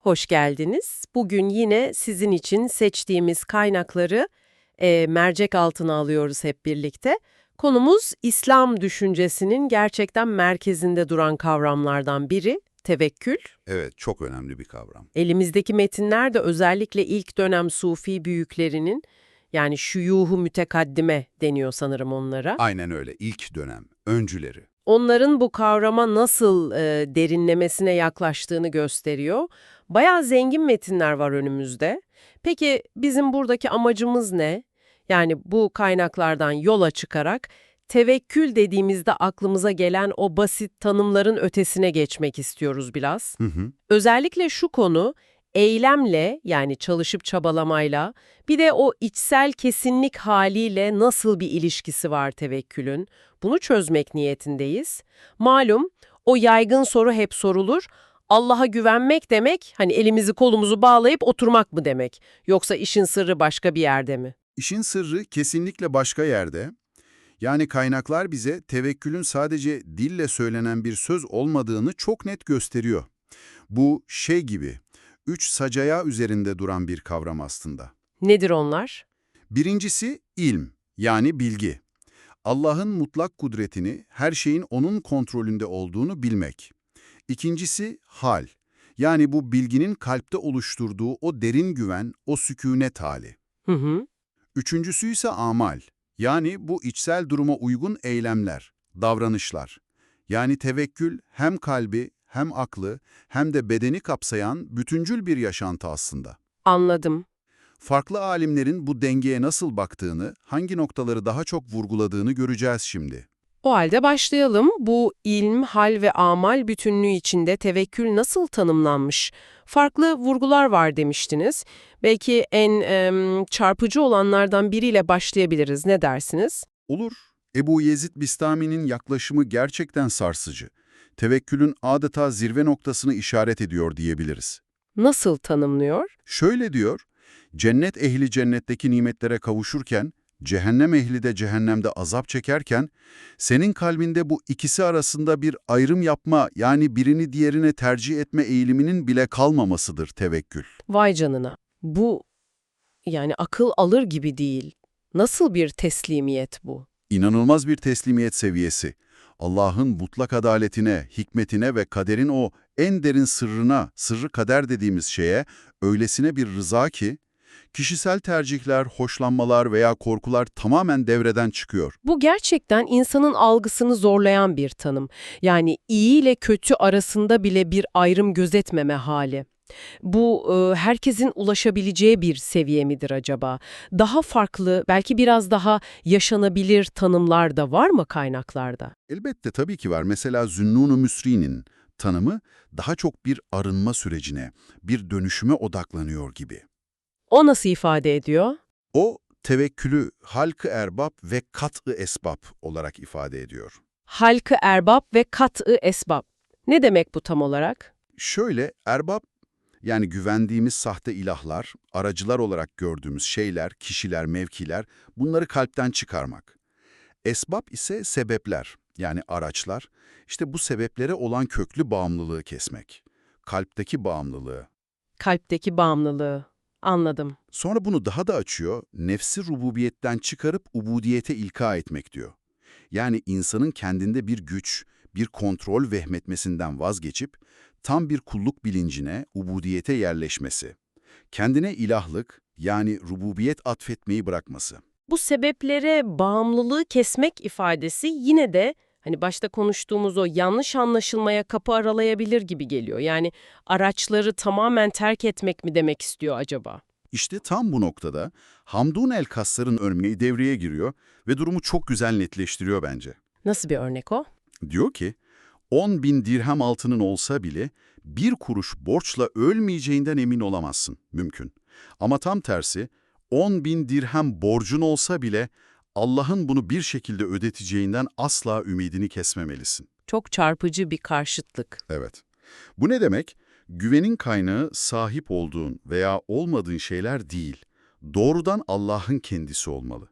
Hoş geldiniz. Bugün yine sizin için seçtiğimiz kaynakları e, mercek altına alıyoruz hep birlikte. Konumuz İslam düşüncesinin gerçekten merkezinde duran kavramlardan biri tevekkül. Evet, çok önemli bir kavram. Elimizdeki metinler de özellikle ilk dönem Sufi büyüklerinin yani şuyuhu mütekaddime deniyor sanırım onlara. Aynen öyle, ilk dönem, öncüleri. onların bu kavrama nasıl e, derinlemesine yaklaştığını gösteriyor. Bayağı zengin metinler var önümüzde. Peki bizim buradaki amacımız ne? Yani bu kaynaklardan yola çıkarak tevekkül dediğimizde aklımıza gelen o basit tanımların ötesine geçmek istiyoruz biraz. Hı hı. Özellikle şu konu eylemle yani çalışıp çabalamayla bir de o içsel kesinlik haliyle nasıl bir ilişkisi var tevekkülün? Bunu çözmek niyetindeyiz. Malum o yaygın soru hep sorulur. Allah'a güvenmek demek hani elimizi kolumuzu bağlayıp oturmak mı demek? Yoksa işin sırrı başka bir yerde mi? İşin sırrı kesinlikle başka yerde. Yani kaynaklar bize tevekkülün sadece dille söylenen bir söz olmadığını çok net gösteriyor. Bu şey gibi, üç sacaya üzerinde duran bir kavram aslında. Nedir onlar? Birincisi ilm, yani bilgi. Allah'ın mutlak kudretini, her şeyin O'nun kontrolünde olduğunu bilmek. İkincisi hal, yani bu bilginin kalpte oluşturduğu o derin güven, o sükunet hali. Hı hı. Üçüncüsü ise amal, yani bu içsel duruma uygun eylemler, davranışlar. Yani tevekkül hem kalbi, hem aklı, hem de bedeni kapsayan bütüncül bir yaşantı aslında. Anladım. Farklı alimlerin bu dengeye nasıl baktığını, hangi noktaları daha çok vurguladığını göreceğiz şimdi. O halde başlayalım. Bu ilm, hal ve amal bütünlüğü içinde tevekkül nasıl tanımlanmış? Farklı vurgular var demiştiniz. Belki en em, çarpıcı olanlardan biriyle başlayabiliriz. Ne dersiniz? Olur. Ebu Yezid Bistami'nin yaklaşımı gerçekten sarsıcı. Tevekkülün adeta zirve noktasını işaret ediyor diyebiliriz. Nasıl tanımlıyor? Şöyle diyor, cennet ehli cennetteki nimetlere kavuşurken, cehennem ehli de cehennemde azap çekerken, senin kalbinde bu ikisi arasında bir ayrım yapma yani birini diğerine tercih etme eğiliminin bile kalmamasıdır tevekkül. Vay canına. Bu yani akıl alır gibi değil. Nasıl bir teslimiyet bu? İnanılmaz bir teslimiyet seviyesi. Allah'ın mutlak adaletine, hikmetine ve kaderin o en derin sırrına, sırrı kader dediğimiz şeye öylesine bir rıza ki, kişisel tercihler, hoşlanmalar veya korkular tamamen devreden çıkıyor. Bu gerçekten insanın algısını zorlayan bir tanım. Yani iyi ile kötü arasında bile bir ayrım gözetmeme hali. Bu e, herkesin ulaşabileceği bir seviye midir acaba? Daha farklı, belki biraz daha yaşanabilir tanımlar da var mı kaynaklarda? Elbette tabii ki var. Mesela Zünnun-u Müsri'nin tanımı daha çok bir arınma sürecine, bir dönüşüme odaklanıyor gibi. O nasıl ifade ediyor? O, tevekkülü halkı erbab ve kat'ı esbab olarak ifade ediyor. Halkı erbab ve kat'ı esbab. Ne demek bu tam olarak? Şöyle, erbab, yani güvendiğimiz sahte ilahlar, aracılar olarak gördüğümüz şeyler, kişiler, mevkiler, bunları kalpten çıkarmak. Esbab ise sebepler, yani araçlar, işte bu sebeplere olan köklü bağımlılığı kesmek. Kalpteki bağımlılığı. Kalpteki bağımlılığı. Anladım. Sonra bunu daha da açıyor, nefsi rububiyetten çıkarıp ubudiyete ilka etmek diyor. Yani insanın kendinde bir güç, bir kontrol vehmetmesinden vazgeçip tam bir kulluk bilincine, ubudiyete yerleşmesi. Kendine ilahlık, yani rububiyet atfetmeyi bırakması. Bu sebeplere bağımlılığı kesmek ifadesi yine de hani başta konuştuğumuz o yanlış anlaşılmaya kapı aralayabilir gibi geliyor. Yani araçları tamamen terk etmek mi demek istiyor acaba? İşte tam bu noktada Hamdun el-Kassar'ın örneği devreye giriyor ve durumu çok güzel netleştiriyor bence. Nasıl bir örnek o? Diyor ki, 10 bin dirhem altının olsa bile bir kuruş borçla ölmeyeceğinden emin olamazsın. Mümkün. Ama tam tersi, 10 bin dirhem borcun olsa bile Allah'ın bunu bir şekilde ödeteceğinden asla ümidini kesmemelisin. Çok çarpıcı bir karşıtlık. Evet. Bu ne demek? Güvenin kaynağı sahip olduğun veya olmadığın şeyler değil, doğrudan Allah'ın kendisi olmalı.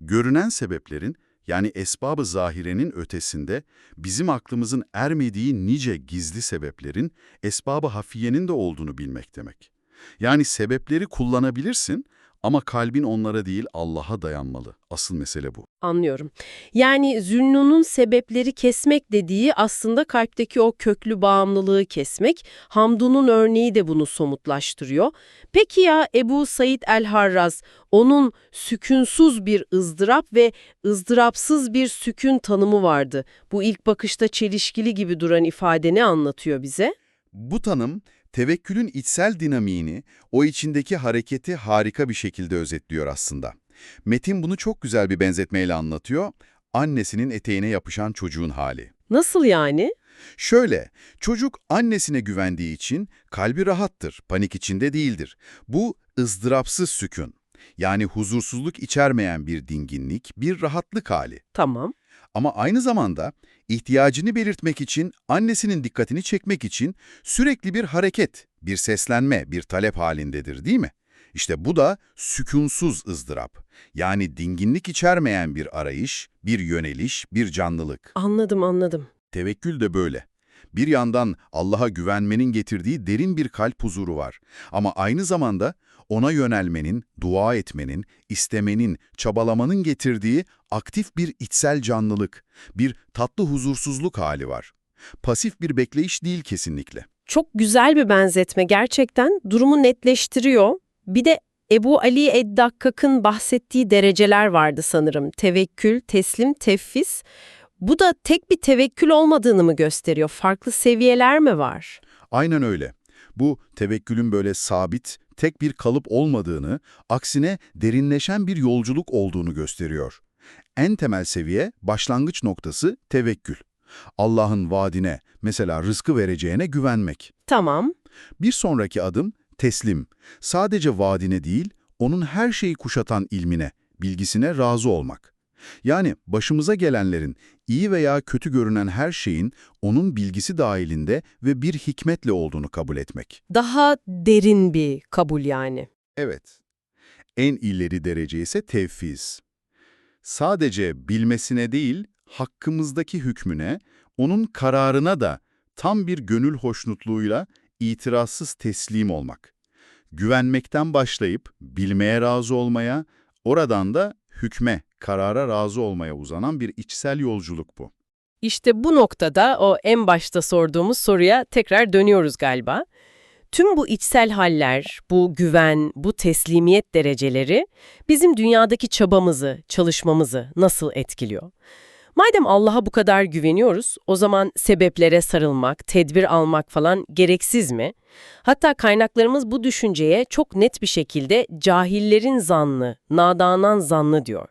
Görünen sebeplerin Yani esbabı zahirenin ötesinde bizim aklımızın ermediği nice gizli sebeplerin esbabı hafiyenin de olduğunu bilmek demek. Yani sebepleri kullanabilirsin ama kalbin onlara değil Allah'a dayanmalı. Asıl mesele bu. Anlıyorum. Yani Zünnun'un sebepleri kesmek dediği aslında kalpteki o köklü bağımlılığı kesmek. Hamdun'un örneği de bunu somutlaştırıyor. Peki ya Ebu Said el-Harraz, onun sükunsuz bir ızdırap ve ızdırapsız bir sükun tanımı vardı. Bu ilk bakışta çelişkili gibi duran ifade ne anlatıyor bize? Bu tanım, tevekkülün içsel dinamiğini, o içindeki hareketi harika bir şekilde özetliyor aslında. Metin bunu çok güzel bir benzetmeyle anlatıyor. Annesinin eteğine yapışan çocuğun hali. Nasıl yani? Şöyle, çocuk annesine güvendiği için kalbi rahattır, panik içinde değildir. Bu ızdırapsız sükun. Yani huzursuzluk içermeyen bir dinginlik, bir rahatlık hali. Tamam. Ama aynı zamanda ihtiyacını belirtmek için, annesinin dikkatini çekmek için sürekli bir hareket, bir seslenme, bir talep halindedir değil mi? İşte bu da sükunsuz ızdırap. Yani dinginlik içermeyen bir arayış, bir yöneliş, bir canlılık. Anladım anladım. Tevekkül de böyle. Bir yandan Allah'a güvenmenin getirdiği derin bir kalp huzuru var. Ama aynı zamanda ona yönelmenin, dua etmenin, istemenin, çabalamanın getirdiği aktif bir içsel canlılık, bir tatlı huzursuzluk hali var. Pasif bir bekleyiş değil kesinlikle. Çok güzel bir benzetme gerçekten durumu netleştiriyor. Bir de Ebu Ali Eddakkak'ın bahsettiği dereceler vardı sanırım. Tevekkül, teslim, tefvis. Bu da tek bir tevekkül olmadığını mı gösteriyor? Farklı seviyeler mi var? Aynen öyle. Bu tevekkülün böyle sabit, tek bir kalıp olmadığını, aksine derinleşen bir yolculuk olduğunu gösteriyor. En temel seviye, başlangıç noktası tevekkül. Allah'ın vaadine, mesela rızkı vereceğine güvenmek. Tamam. Bir sonraki adım teslim. Sadece vaadine değil, onun her şeyi kuşatan ilmine, bilgisine razı olmak. Yani başımıza gelenlerin, iyi veya kötü görünen her şeyin onun bilgisi dahilinde ve bir hikmetle olduğunu kabul etmek. Daha derin bir kabul yani. Evet. En ileri derece ise tevfiz. Sadece bilmesine değil, hakkımızdaki hükmüne, onun kararına da tam bir gönül hoşnutluğuyla itirazsız teslim olmak. Güvenmekten başlayıp bilmeye razı olmaya, oradan da hükme, karara razı olmaya uzanan bir içsel yolculuk bu. İşte bu noktada o en başta sorduğumuz soruya tekrar dönüyoruz galiba. Tüm bu içsel haller, bu güven, bu teslimiyet dereceleri bizim dünyadaki çabamızı, çalışmamızı nasıl etkiliyor? Madem Allah'a bu kadar güveniyoruz, o zaman sebeplere sarılmak, tedbir almak falan gereksiz mi? Hatta kaynaklarımız bu düşünceye çok net bir şekilde cahillerin zannı, nadanan zannı diyor.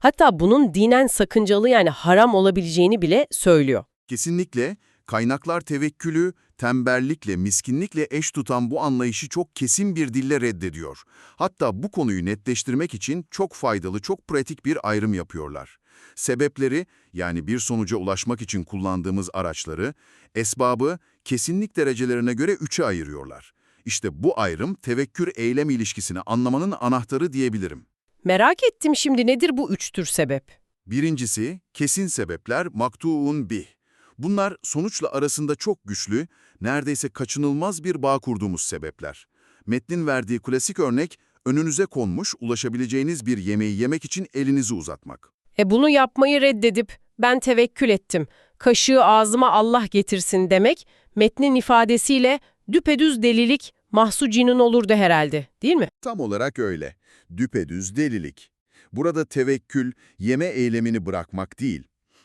Hatta bunun dinen sakıncalı yani haram olabileceğini bile söylüyor. Kesinlikle kaynaklar tevekkülü, tembellikle, miskinlikle eş tutan bu anlayışı çok kesin bir dille reddediyor. Hatta bu konuyu netleştirmek için çok faydalı, çok pratik bir ayrım yapıyorlar. Sebepleri, yani bir sonuca ulaşmak için kullandığımız araçları, esbabı kesinlik derecelerine göre üçe ayırıyorlar. İşte bu ayrım tevekkür-eylem ilişkisini anlamanın anahtarı diyebilirim. Merak ettim şimdi nedir bu üç tür sebep? Birincisi, kesin sebepler maktuun bih. Bunlar sonuçla arasında çok güçlü, neredeyse kaçınılmaz bir bağ kurduğumuz sebepler. Metnin verdiği klasik örnek, önünüze konmuş, ulaşabileceğiniz bir yemeği yemek için elinizi uzatmak. E bunu yapmayı reddedip ben tevekkül ettim, kaşığı ağzıma Allah getirsin demek metnin ifadesiyle düpedüz delilik mahsu cinin olurdu herhalde değil mi? Tam olarak öyle. Düpedüz delilik. Burada tevekkül, yeme eylemini bırakmak değil.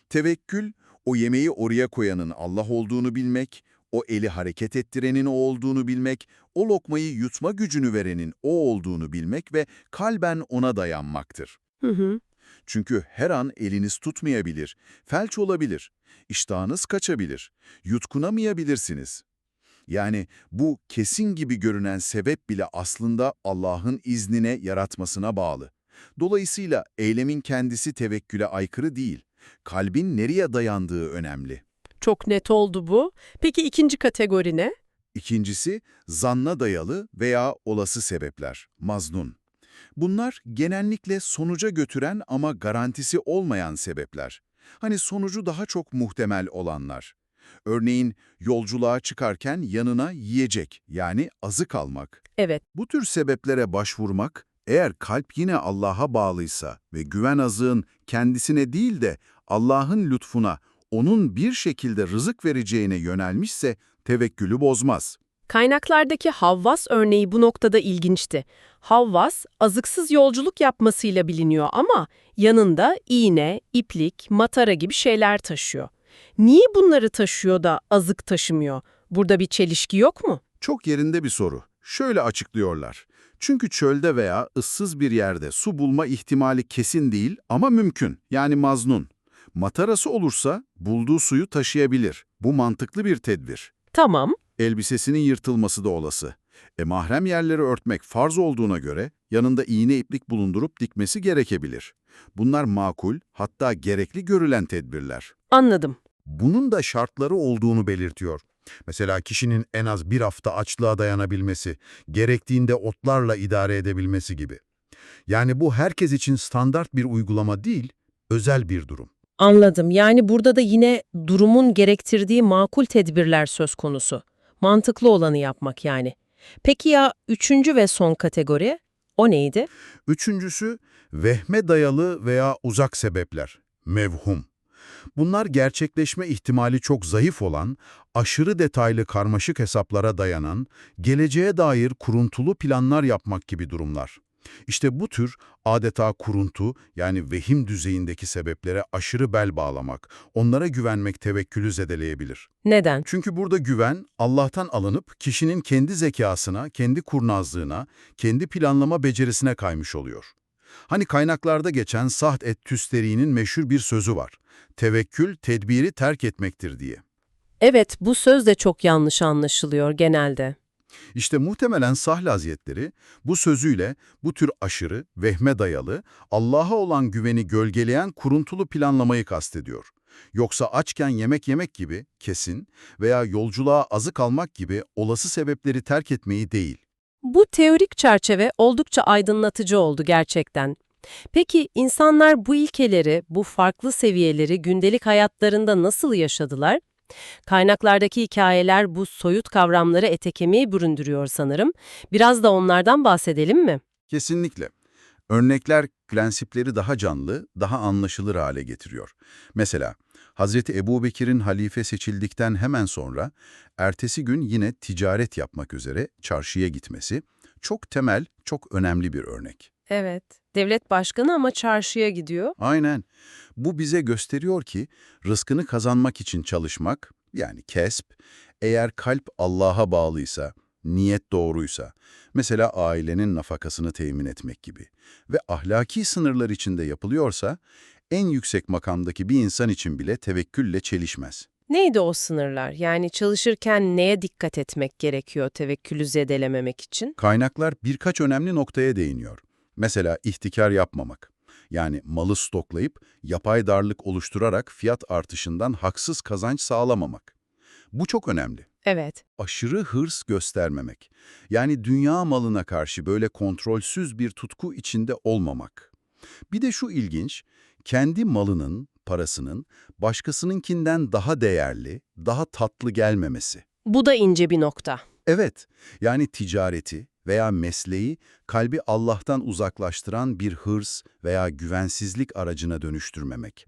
Tevekkül, o yemeği oraya koyanın Allah olduğunu bilmek, o eli hareket ettirenin o olduğunu bilmek, o lokmayı yutma gücünü verenin o olduğunu bilmek ve kalben ona dayanmaktır. Hı hı. Çünkü her an eliniz tutmayabilir, felç olabilir, iştahınız kaçabilir, yutkunamayabilirsiniz. Yani bu kesin gibi görünen sebep bile aslında Allah'ın iznine yaratmasına bağlı. Dolayısıyla eylemin kendisi tevekküle aykırı değil, kalbin nereye dayandığı önemli. Çok net oldu bu. Peki ikinci kategori ne? İkincisi, zanna dayalı veya olası sebepler, maznun. Bunlar genellikle sonuca götüren ama garantisi olmayan sebepler. Hani sonucu daha çok muhtemel olanlar. Örneğin yolculuğa çıkarken yanına yiyecek yani azık almak. Evet, Bu tür sebeplere başvurmak, eğer kalp yine Allah'a bağlıysa ve güven azığın kendisine değil de Allah'ın lütfuna, onun bir şekilde rızık vereceğine yönelmişse tevekkülü bozmaz. Kaynaklardaki Havvas örneği bu noktada ilginçti. Havvas, azıksız yolculuk yapmasıyla biliniyor ama yanında iğne, iplik, matara gibi şeyler taşıyor. Niye bunları taşıyor da azık taşımıyor? Burada bir çelişki yok mu? Çok yerinde bir soru. Şöyle açıklıyorlar. Çünkü çölde veya ıssız bir yerde su bulma ihtimali kesin değil ama mümkün, yani maznun. Matarası olursa bulduğu suyu taşıyabilir. Bu mantıklı bir tedbir. Tamam, Elbisesinin yırtılması da olası. E mahrem yerleri örtmek farz olduğuna göre yanında iğne iplik bulundurup dikmesi gerekebilir. Bunlar makul, hatta gerekli görülen tedbirler. anladım. Bunun da şartları olduğunu belirtiyor. Mesela kişinin en az bir hafta açlığa dayanabilmesi, gerektiğinde otlarla idare edebilmesi gibi. Yani bu herkes için standart bir uygulama değil, özel bir durum. Anladım. Yani burada da yine durumun gerektirdiği makul tedbirler söz konusu. Mantıklı olanı yapmak yani. Peki ya üçüncü ve son kategori? O neydi? Üçüncüsü, vehme dayalı veya uzak sebepler, mevhum. Bunlar gerçekleşme ihtimali çok zayıf olan, aşırı detaylı karmaşık hesaplara dayanan, geleceğe dair kuruntulu planlar yapmak gibi durumlar. İşte bu tür adeta kuruntu yani vehim düzeyindeki sebeplere aşırı bel bağlamak, onlara güvenmek tevekkülü zedeleyebilir. Neden? Çünkü burada güven Allah'tan alınıp kişinin kendi zekasına, kendi kurnazlığına, kendi planlama becerisine kaymış oluyor. Hani kaynaklarda geçen Sahd et Tüsteri'nin meşhur bir sözü var. Tevekkül, tedbiri terk etmektir diye. Evet, bu söz de çok yanlış anlaşılıyor genelde. İşte muhtemelen Sahl Hazretleri bu sözüyle bu tür aşırı, vehme dayalı, Allah'a olan güveni gölgeleyen kuruntulu planlamayı kastediyor. Yoksa açken yemek yemek gibi kesin veya yolculuğa azık almak gibi olası sebepleri terk etmeyi değil. Bu teorik çerçeve oldukça aydınlatıcı oldu gerçekten. Peki insanlar bu ilkeleri, bu farklı seviyeleri gündelik hayatlarında nasıl yaşadılar? Kaynaklardaki hikayeler bu soyut kavramları ete kemiğe büründürüyor sanırım. Biraz da onlardan bahsedelim mi? Kesinlikle. Örnekler prensipleri daha canlı, daha anlaşılır hale getiriyor. Mesela Hazreti Ebubekir'in halife seçildikten hemen sonra ertesi gün yine ticaret yapmak üzere çarşıya gitmesi çok temel, çok önemli bir örnek. Evet. Devlet başkanı ama çarşıya gidiyor. Aynen. Bu bize gösteriyor ki rızkını kazanmak için çalışmak, yani kesp, eğer kalp Allah'a bağlıysa, niyet doğruysa, mesela ailenin nafakasını temin etmek gibi ve ahlaki sınırlar içinde yapılıyorsa, en yüksek makamdaki bir insan için bile tevekkülle çelişmez. Neydi o sınırlar? Yani çalışırken neye dikkat etmek gerekiyor tevekkülü zedelememek için? Kaynaklar birkaç önemli noktaya değiniyor. Mesela ihtikar yapmamak. Yani malı stoklayıp yapay darlık oluşturarak fiyat artışından haksız kazanç sağlamamak. Bu çok önemli. Evet. Aşırı hırs göstermemek. Yani dünya malına karşı böyle kontrolsüz bir tutku içinde olmamak. Bir de şu ilginç, kendi malının, parasının başkasınınkinden daha değerli, daha tatlı gelmemesi. Bu da ince bir nokta. Evet, yani ticareti veya mesleği kalbi Allah'tan uzaklaştıran bir hırs veya güvensizlik aracına dönüştürmemek.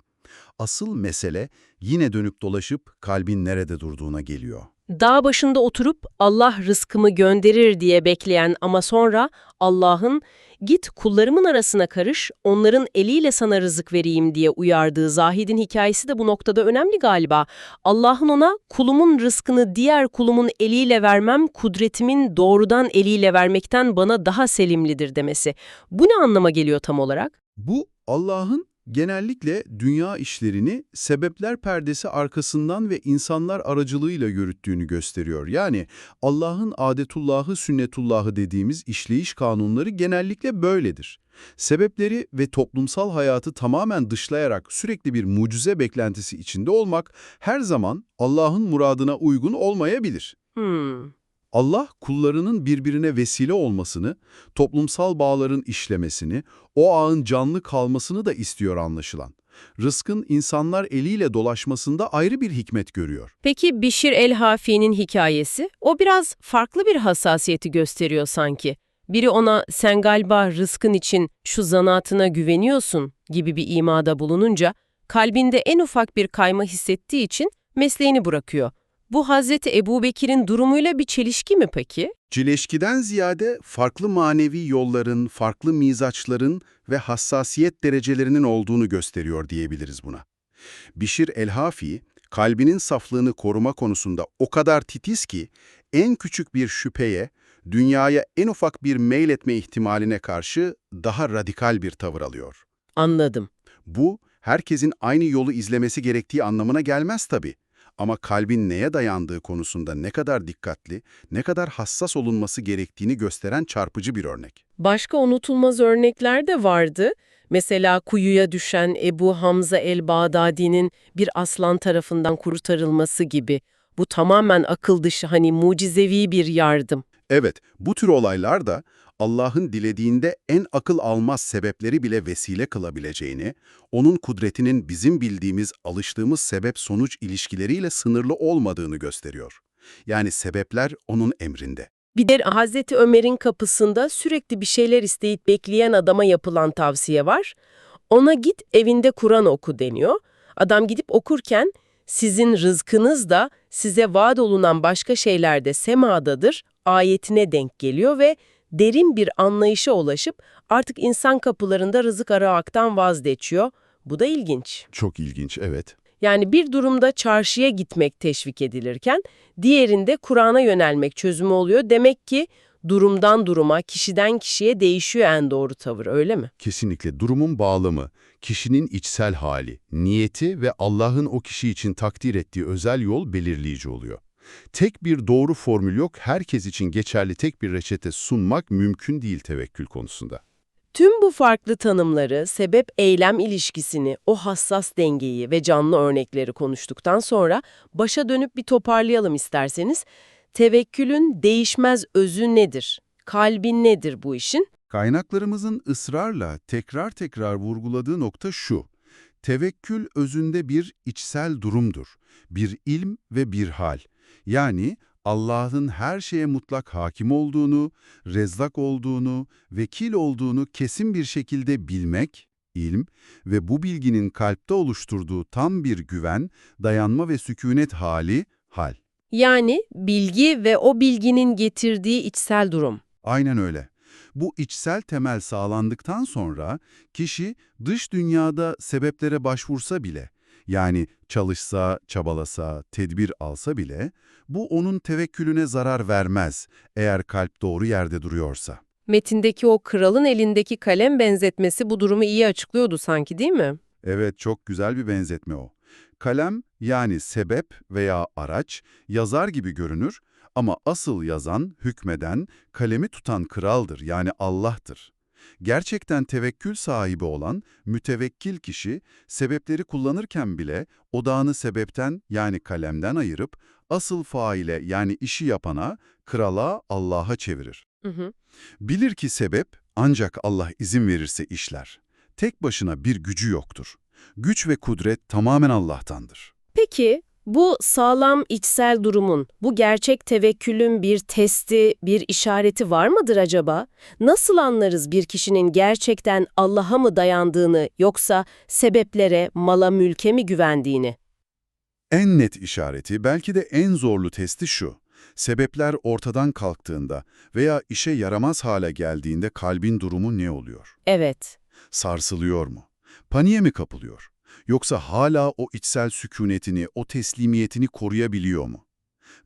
Asıl mesele yine dönüp dolaşıp kalbin nerede durduğuna geliyor. Dağ başında oturup Allah rızkımı gönderir diye bekleyen ama sonra Allah'ın git kullarımın arasına karış, onların eliyle sana rızık vereyim diye uyardığı Zahid'in hikayesi de bu noktada önemli galiba. Allah'ın ona kulumun rızkını diğer kulumun eliyle vermem, kudretimin doğrudan eliyle vermekten bana daha selimlidir demesi. Bu ne anlama geliyor tam olarak? Bu Allah'ın genellikle dünya işlerini sebepler perdesi arkasından ve insanlar aracılığıyla yürüttüğünü gösteriyor. Yani Allah'ın adetullahı, sünnetullahı dediğimiz işleyiş kanunları genellikle böyledir. Sebepleri ve toplumsal hayatı tamamen dışlayarak sürekli bir mucize beklentisi içinde olmak her zaman Allah'ın muradına uygun olmayabilir. Hmm. Allah kullarının birbirine vesile olmasını, toplumsal bağların işlemesini, o ağın canlı kalmasını da istiyor anlaşılan. Rızkın insanlar eliyle dolaşmasında ayrı bir hikmet görüyor. Peki Bişir el-Hafi'nin hikayesi? O biraz farklı bir hassasiyeti gösteriyor sanki. Biri ona sen galiba rızkın için şu zanaatına güveniyorsun gibi bir imada bulununca kalbinde en ufak bir kayma hissettiği için mesleğini bırakıyor. Bu Hazreti Ebu Bekir'in durumuyla bir çelişki mi peki? Cileşkiden ziyade farklı manevi yolların, farklı mizaçların ve hassasiyet derecelerinin olduğunu gösteriyor diyebiliriz buna. Bişir el-Hafi, kalbinin saflığını koruma konusunda o kadar titiz ki, en küçük bir şüpheye, dünyaya en ufak bir meyletme ihtimaline karşı daha radikal bir tavır alıyor. Anladım. Bu, herkesin aynı yolu izlemesi gerektiği anlamına gelmez tabii. Ama kalbin neye dayandığı konusunda ne kadar dikkatli, ne kadar hassas olunması gerektiğini gösteren çarpıcı bir örnek. Başka unutulmaz örnekler de vardı. Mesela kuyuya düşen Ebu Hamza el-Bağdadi'nin bir aslan tarafından kurtarılması gibi. Bu tamamen akıl dışı hani mucizevi bir yardım. Evet, bu tür olaylar da Allah'ın dilediğinde en akıl almaz sebepleri bile vesile kılabileceğini, onun kudretinin bizim bildiğimiz, alıştığımız sebep-sonuç ilişkileriyle sınırlı olmadığını gösteriyor. Yani sebepler onun emrinde. Bir de Hazreti Ömer'in kapısında sürekli bir şeyler isteyip bekleyen adama yapılan tavsiye var. Ona git evinde Kur'an oku deniyor. Adam gidip okurken sizin rızkınız da size vaat olunan başka şeylerde semadadır ayetine denk geliyor ve derin bir anlayışa ulaşıp artık insan kapılarında rızık aramaktan vazgeçiyor. Bu da ilginç. Çok ilginç, evet. Yani bir durumda çarşıya gitmek teşvik edilirken, diğerinde Kur'an'a yönelmek çözümü oluyor. Demek ki durumdan duruma, kişiden kişiye değişiyor en doğru tavır, öyle mi? Kesinlikle durumun bağlamı, kişinin içsel hali, niyeti ve Allah'ın o kişi için takdir ettiği özel yol belirleyici oluyor. Tek bir doğru formül yok, herkes için geçerli tek bir reçete sunmak mümkün değil tevekkül konusunda. Tüm bu farklı tanımları, sebep-eylem ilişkisini, o hassas dengeyi ve canlı örnekleri konuştuktan sonra başa dönüp bir toparlayalım isterseniz. Tevekkülün değişmez özü nedir? Kalbin nedir bu işin? Kaynaklarımızın ısrarla tekrar tekrar vurguladığı nokta şu. Tevekkül özünde bir içsel durumdur, bir ilm ve bir hal. Yani Allah'ın her şeye mutlak hakim olduğunu, rezzak olduğunu, vekil olduğunu kesin bir şekilde bilmek, ilm ve bu bilginin kalpte oluşturduğu tam bir güven, dayanma ve sükunet hali, hal. Yani bilgi ve o bilginin getirdiği içsel durum. Aynen öyle. Bu içsel temel sağlandıktan sonra kişi dış dünyada sebeplere başvursa bile, yani çalışsa, çabalasa, tedbir alsa bile, bu onun tevekkülüne zarar vermez eğer kalp doğru yerde duruyorsa. Metindeki o kralın elindeki kalem benzetmesi bu durumu iyi açıklıyordu sanki değil mi? Evet, çok güzel bir benzetme o. Kalem yani sebep veya araç yazar gibi görünür ama asıl yazan, hükmeden, kalemi tutan kraldır yani Allah'tır. Gerçekten tevekkül sahibi olan mütevekkil kişi sebepleri kullanırken bile odağını sebepten yani kalemden ayırıp asıl faile yani işi yapana, krala, Allah'a çevirir. Hı hı. Bilir ki sebep ancak Allah izin verirse işler. Tek başına bir gücü yoktur. Güç ve kudret tamamen Allah'tandır. Peki bu sağlam içsel durumun, bu gerçek tevekkülün bir testi, bir işareti var mıdır acaba? Nasıl anlarız bir kişinin gerçekten Allah'a mı dayandığını yoksa sebeplere, mala, mülke mi güvendiğini? En net işareti, belki de en zorlu testi şu. Sebepler ortadan kalktığında veya işe yaramaz hale geldiğinde kalbin durumu ne oluyor? Evet. Sarsılıyor mu? Paniğe mi kapılıyor? Yoksa hala o içsel sükunetini, o teslimiyetini koruyabiliyor mu?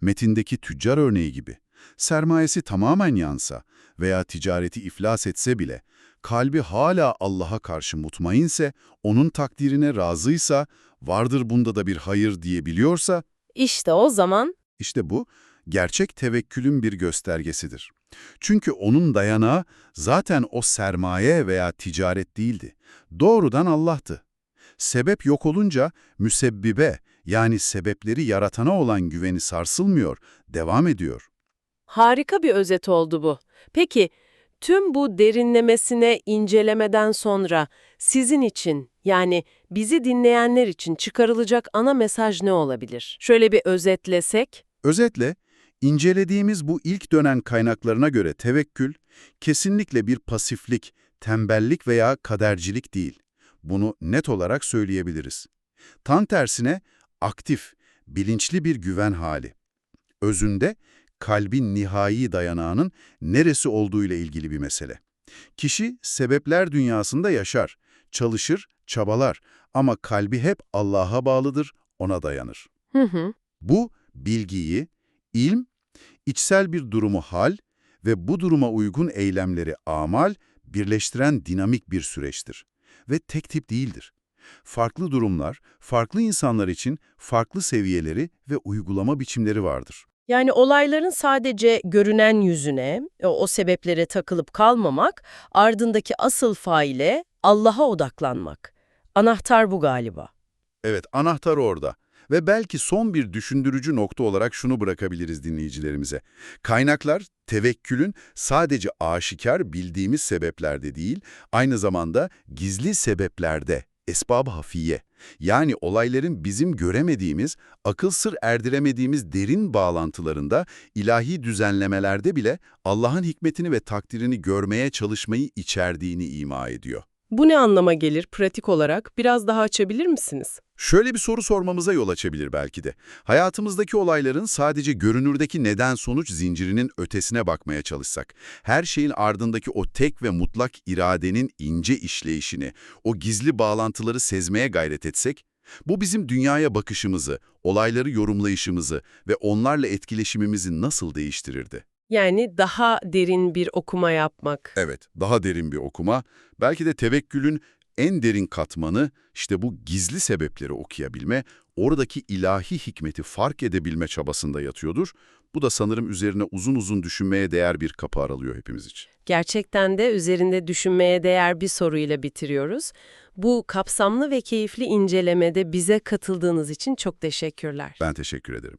Metindeki tüccar örneği gibi. Sermayesi tamamen yansa veya ticareti iflas etse bile, kalbi hala Allah'a karşı mutmainse, onun takdirine razıysa, vardır bunda da bir hayır diyebiliyorsa, İşte o zaman işte bu, gerçek tevekkülün bir göstergesidir. Çünkü onun dayanağı zaten o sermaye veya ticaret değildi. Doğrudan Allah'tı. Sebep yok olunca müsebbibe yani sebepleri yaratana olan güveni sarsılmıyor, devam ediyor. Harika bir özet oldu bu. Peki, tüm bu derinlemesine incelemeden sonra sizin için, yani bizi dinleyenler için çıkarılacak ana mesaj ne olabilir? Şöyle bir özetlesek. Özetle, incelediğimiz bu ilk dönem kaynaklarına göre tevekkül, kesinlikle bir pasiflik, tembellik veya kadercilik değil. Bunu net olarak söyleyebiliriz. Tam tersine aktif, bilinçli bir güven hali. Özünde, kalbin nihai dayanağının neresi olduğuyla ilgili bir mesele. Kişi sebepler dünyasında yaşar, çalışır, çabalar ama kalbi hep Allah'a bağlıdır, ona dayanır. Hı hı. Bu, bilgiyi, ilm, içsel bir durumu hal ve bu duruma uygun eylemleri amal birleştiren dinamik bir süreçtir. Ve tek tip değildir. Farklı durumlar, farklı insanlar için farklı seviyeleri ve uygulama biçimleri vardır. Yani olayların sadece görünen yüzüne, o, o sebeplere takılıp kalmamak, ardındaki asıl faile Allah'a odaklanmak. Anahtar bu galiba. Evet, anahtar orada. Ve belki son bir düşündürücü nokta olarak şunu bırakabiliriz dinleyicilerimize. Kaynaklar, tevekkülün sadece aşikar bildiğimiz sebeplerde değil, aynı zamanda gizli sebeplerde, esbab-ı hafiye, yani olayların bizim göremediğimiz, akıl sır erdiremediğimiz derin bağlantılarında, ilahi düzenlemelerde bile Allah'ın hikmetini ve takdirini görmeye çalışmayı içerdiğini ima ediyor. Bu ne anlama gelir pratik olarak? Biraz daha açabilir misiniz? Şöyle bir soru sormamıza yol açabilir belki de. Hayatımızdaki olayların sadece görünürdeki neden-sonuç zincirinin ötesine bakmaya çalışsak, her şeyin ardındaki o tek ve mutlak iradenin ince işleyişini, o gizli bağlantıları sezmeye gayret etsek, bu bizim dünyaya bakışımızı, olayları yorumlayışımızı ve onlarla etkileşimimizi nasıl değiştirirdi? Yani daha derin bir okuma yapmak. Evet, daha derin bir okuma, belki de tevekkülün en derin katmanı işte bu gizli sebepleri okuyabilme, oradaki ilahi hikmeti fark edebilme çabasında yatıyordur. Bu da sanırım üzerine uzun uzun düşünmeye değer bir kapı aralıyor hepimiz için. Gerçekten de üzerinde düşünmeye değer bir soruyla bitiriyoruz. Bu kapsamlı ve keyifli incelemede bize katıldığınız için çok teşekkürler. Ben teşekkür ederim.